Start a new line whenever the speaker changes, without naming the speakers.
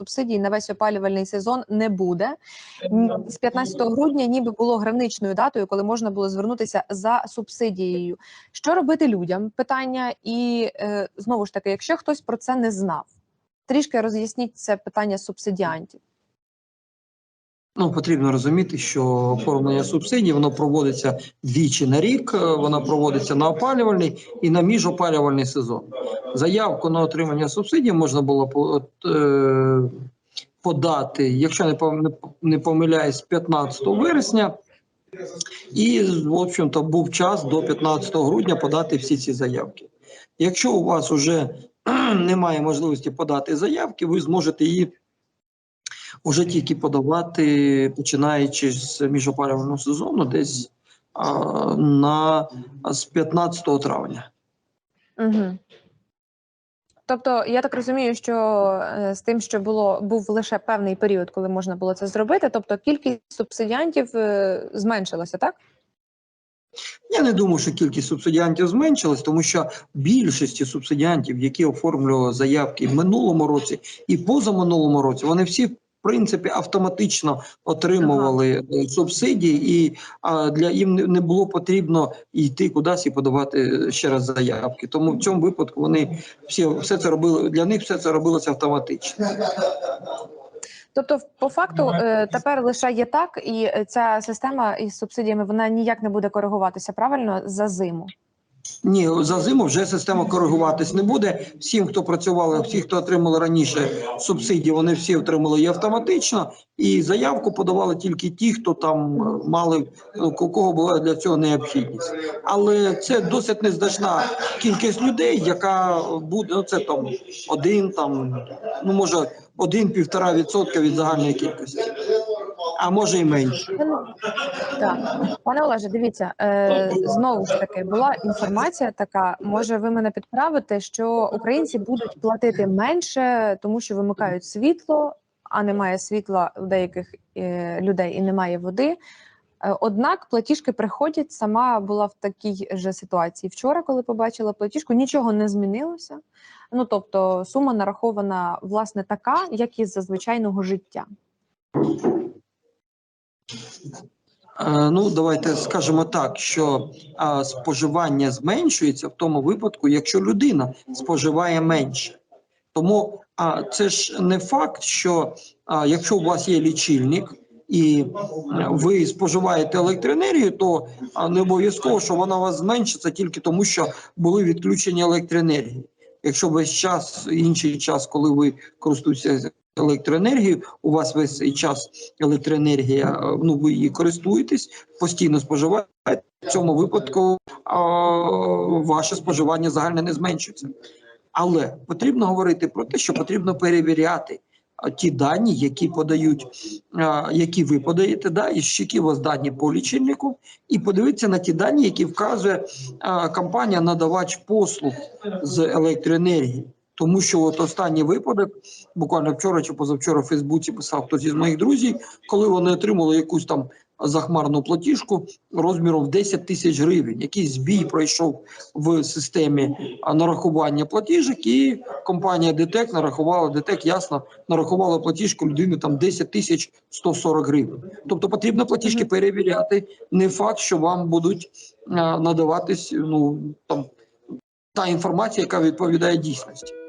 субсидій на весь опалювальний сезон не буде. З 15 грудня ніби було граничною датою, коли можна було звернутися за субсидією. Що робити людям? Питання, і е, знову ж таки, якщо хтось про це не знав, трішки роз'ясніть це питання субсидіантів.
Ну, потрібно розуміти, що оформлення субсидій воно проводиться двічі на рік. е, Вона проводиться на опалювальний і на міжопалювальний сезон. Заявку на отримання субсидій можна було е, подати, якщо не помиляюсь, 15 вересня. І, в общем-то, був час до 15 грудня подати всі ці заявки. Якщо у вас вже немає можливості подати заявки, ви зможете її уже тільки подавати, починаючи з міжопалювального сезону, десь а, на з 15 травня.
Угу. Тобто, я так розумію, що е, з тим, що було був лише певний період, коли можна було це зробити, тобто кількість субсидіантів е, зменшилася, так?
Я не думаю, що кількість субсидіантів зменшилась, тому що більшості субсидіантів, які оформлювали заявки в минулому році і позаминулому році, вони всі. В принципі, автоматично отримували е, субсидії, і а, для їм не- було потрібно йти кудись і подавати ще раз заявки. Тому в цьому випадку вони всі все це робили для них. Все це робилося автоматично.
Тобто, по факту, е, тепер лише є так, і е, ця система із субсидіями вона ніяк не буде коригуватися правильно за зиму.
Ні, за зиму вже система коригуватись не буде. Всім, хто працювали, всі, хто отримали раніше субсидії, вони всі отримали її автоматично. І заявку подавали тільки ті, хто там е, мали ну, у кого була для цього необхідність. Але це досить незначна кількість людей, яка буде ну, це там один, там ну може один-півтора відсотка від загальної кількості, а може і менше.
Так, пане Олеже, дивіться, е, знову ж таки була інформація така. Може, ви мене підправите, що українці будуть платити менше, тому що вимикають світло, а немає світла у деяких е, людей і немає води. Е, Однак платіжки приходять. Сама була в такій же ситуації вчора, коли побачила платіжку, нічого не змінилося. Ну тобто сума нарахована власне така, як і за звичайного життя.
Е, Ну, давайте скажемо так, що споживання зменшується в тому випадку, якщо людина споживає менше. Тому а, це ж не факт, що а, якщо у вас є лічильник і е, ви споживаєте електроенергію, то не обов'язково, що вона у вас зменшиться тільки тому, що були відключені електроенергії. Якщо весь час, інший час, коли ви користуєтеся електроенергією, у вас весь час електроенергія, е, ну ви її користуєтесь, постійно споживаєте. В цьому випадку а, ваше споживання загальне не зменшується. Але потрібно говорити про те, що потрібно перевіряти ті дані, які подають, які ви подаєте, да, і які у вас дані по лічильнику, і подивитися на ті дані, які вказує а, компанія надавач послуг з електроенергії. Тому що от останній випадок, буквально вчора чи позавчора в Фейсбуці писав хтось із моїх друзів, коли вони отримали якусь там захмарну платіжку розміром в 10 тисяч гривень. Якийсь збій пройшов в системі нарахування платіжок, і компанія ДТЕК нарахувала ДТЕК, ясно, нарахувала платіжку людини там 10 тисяч 140 гривень. Тобто потрібно платіжки перевіряти. Не факт, що вам будуть надаватись ну там та інформація, яка відповідає дійсності.